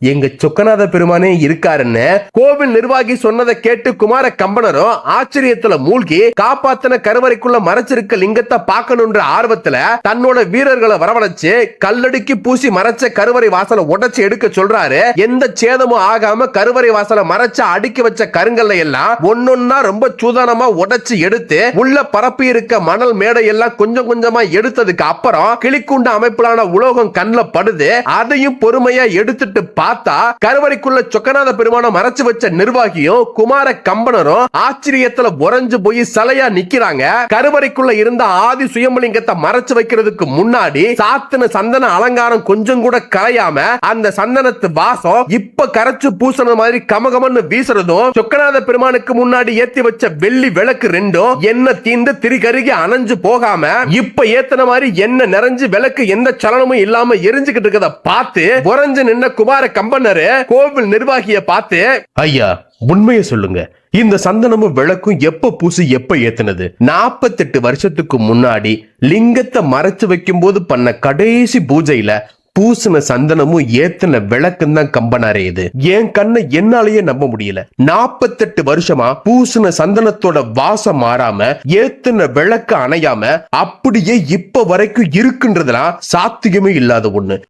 எங்க சொக்கநாத பெருமானே இருக்காருன்னு கோவில் நிர்வாகி சொன்னதை கேட்டு குமார கம்பனரும் ஆச்சரியத்துல மூழ்கி காப்பாத்தின கருவறைக்குள்ள மறைச்சிருக்க லிங்கத்தை பார்க்கணுன்ற ஆர்வத்துல தன்னோட வீரர்களை வரவழைச்சு கல்லடிக்கு பூசி மறைச்ச கருவறை வாசலை உடைச்சு எடுக்க சொல்றாரு. எந்த சேதமும் ஆகாம கருவறை வாசலை மறைச்சு அடுக்கி வச்ச கருங்கல்ல எல்லாம் ஒன்னொன்னா ரொம்ப சூதானமா உடைச்சு எடுத்து உள்ள பரப்பி இருக்க மணல் மேடை எல்லாம் கொஞ்சம் கொஞ்சமா எடுத்ததுக்கு அப்புறம் கிளிக்குண்ட அமைப்பிலான உலோகம் கண்ணில் படுது. அதையும் பொறுமையா எடுத்துட்டு பார்த்தா கருவறைக்குள்ள சொக்கநாத பெருமானம் மறைச்சு வச்ச நிர்வாகியும் குமார கம்பனரும் ஆச்சரியத்துல உறைஞ்சு போய் சிலையா நிக்கிறாங்க. கருவறைக்குள்ள இருந்த ஆதி சுயம்பலிங்கத்தை மறைச்சு வைக்கிறதுக்கு முன்னாடி சாத்தின சந்தன அலங்காரம் கொஞ்சம் கூட கலையாம அந்த சந்தனத்து வாசம் இப்ப கரைச்சு பூசண மாதிரி கமகமன்னு வீசுறதும் சொக்கநாத பெருமானுக்கு முன்னாடி ஏத்தி வச்ச வெள்ளி விளக்கு ரெண்டும் என்ன தீந்து திரிகருகி அணைஞ்சு போகாம இப்ப ஏத்தன மாதிரி என்ன நிறைஞ்சு விளக்கு எந்த சலனமும் இல்லாம எரிஞ்சுக்கிட்டு இருக்கத பார்த்து உறைஞ்சு நின்ன குமார கம்பனரு கோவில் நிர்வாகிய பார்த்து ஐயா உண்மையை சொல்லுங்க. இந்த சந்தனமும் விளக்கும் எப்ப பூசி எப்ப ஏத்துனது? நாற்பத்தெட்டு வருஷத்துக்கு முன்னாடி லிங்கத்தை மறைச்சு வைக்கும் போது பண்ண கடைசி பூஜையில பூசின சந்தனமும் ஏத்தின விளக்கும் தான் கம்பனாரே இது. என் கண்ணை என்னாலேயே நம்ப முடியல. நாற்பத்தெட்டு வருஷமா பூசின சந்தனத்தோட வாசம் மாறாம ஏத்தின விளக்கு அணையாம அப்படியே இப்ப வரைக்கும் இருக்குன்றதுலாம் சாத்தியமே இல்லாத ஒண்ணு.